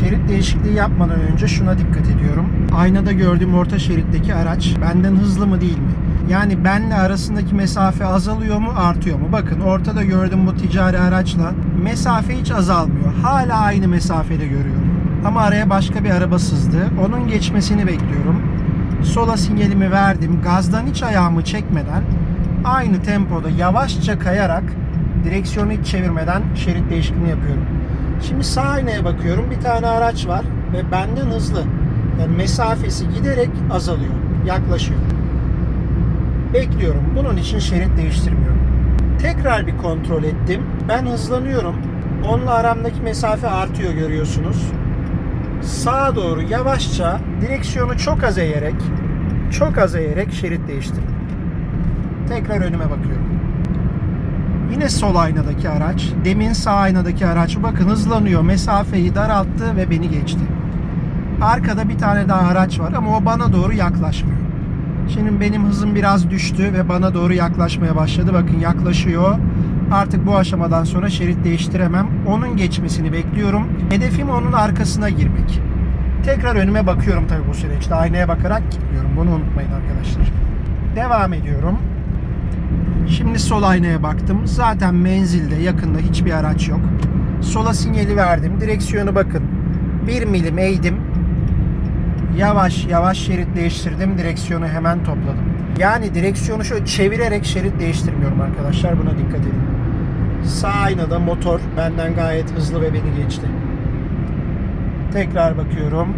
şerit değişikliği yapmadan önce şuna dikkat ediyorum. Aynada gördüğüm orta şeritteki araç benden hızlı mı değil mi? Yani benle arasındaki mesafe azalıyor mu artıyor mu? Bakın ortada gördüğüm bu ticari araçla mesafe hiç azalmıyor. Hala aynı mesafede görüyorum. Ama araya başka bir araba sızdı. Onun geçmesini bekliyorum. Sola sinyalimi verdim. Gazdan hiç ayağımı çekmeden aynı tempoda yavaşça kayarak direksiyonu hiç çevirmeden şerit değişikliğini yapıyorum. Şimdi sağ aynaya bakıyorum. Bir tane araç var ve benden hızlı. Yani mesafesi giderek azalıyor. Yaklaşıyor. Bekliyorum. Bunun için şerit değiştirmiyorum. Tekrar bir kontrol ettim. Ben hızlanıyorum. Onunla aramdaki mesafe artıyor görüyorsunuz. Sağa doğru yavaşça direksiyonu çok az eğerek çok az eğerek şerit değiştirdim. Tekrar önüme bakıyorum. Yine sol aynadaki araç, demin sağ aynadaki araç bakın hızlanıyor, mesafeyi daralttı ve beni geçti. Arkada bir tane daha araç var ama o bana doğru yaklaşmıyor. Şimdi benim hızım biraz düştü ve bana doğru yaklaşmaya başladı. Bakın yaklaşıyor. Artık bu aşamadan sonra şerit değiştiremem. Onun geçmesini bekliyorum. Hedefim onun arkasına girmek. Tekrar önüme bakıyorum tabii bu süreçte. Aynaya bakarak gitmiyorum. Bunu unutmayın arkadaşlar. Devam ediyorum. Şimdi sol aynaya baktım. Zaten menzilde yakında hiçbir araç yok. Sola sinyali verdim. Direksiyonu bakın. 1 milim eğdim. Yavaş yavaş şerit değiştirdim. Direksiyonu hemen topladım. Yani direksiyonu şöyle çevirerek şerit değiştirmiyorum arkadaşlar. Buna dikkat edin. Sağ aynada motor benden gayet hızlı ve beni geçti. Tekrar bakıyorum.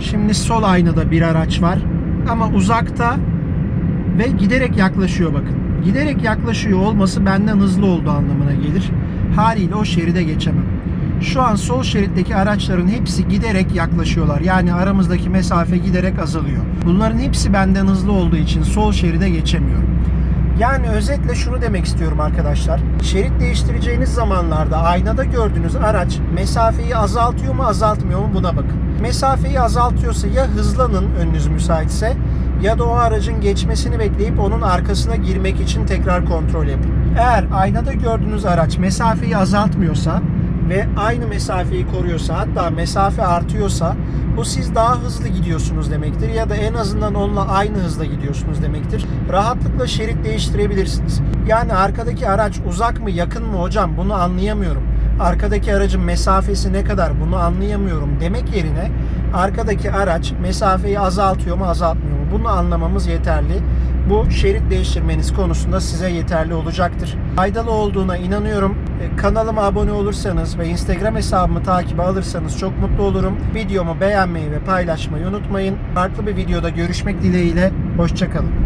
Şimdi sol aynada bir araç var. Ama uzakta ve giderek yaklaşıyor bakın. Giderek yaklaşıyor olması benden hızlı olduğu anlamına gelir. Haliyle o şeride geçemem. Şu an sol şeritteki araçların hepsi giderek yaklaşıyorlar. Yani aramızdaki mesafe giderek azalıyor. Bunların hepsi benden hızlı olduğu için sol şeride geçemiyorum. Yani özetle şunu demek istiyorum arkadaşlar. Şerit değiştireceğiniz zamanlarda aynada gördüğünüz araç mesafeyi azaltıyor mu azaltmıyor mu buna bakın. Mesafeyi azaltıyorsa ya hızlanın önünüz müsaitse ya da o aracın geçmesini bekleyip onun arkasına girmek için tekrar kontrol yapın. Eğer aynada gördüğünüz araç mesafeyi azaltmıyorsa ve aynı mesafeyi koruyorsa hatta mesafe artıyorsa bu siz daha hızlı gidiyorsunuz demektir ya da en azından onunla aynı hızda gidiyorsunuz demektir. Rahatlıkla şerit değiştirebilirsiniz. Yani arkadaki araç uzak mı yakın mı hocam bunu anlayamıyorum. Arkadaki aracın mesafesi ne kadar bunu anlayamıyorum demek yerine arkadaki araç mesafeyi azaltıyor mu azaltmıyor mu bunu anlamamız yeterli. Bu şerit değiştirmeniz konusunda size yeterli olacaktır. Faydalı olduğuna inanıyorum. E, Kanalıma abone olursanız ve Instagram hesabımı takibe alırsanız çok mutlu olurum. Videomu beğenmeyi ve paylaşmayı unutmayın. Farklı bir videoda görüşmek dileğiyle. Hoşçakalın.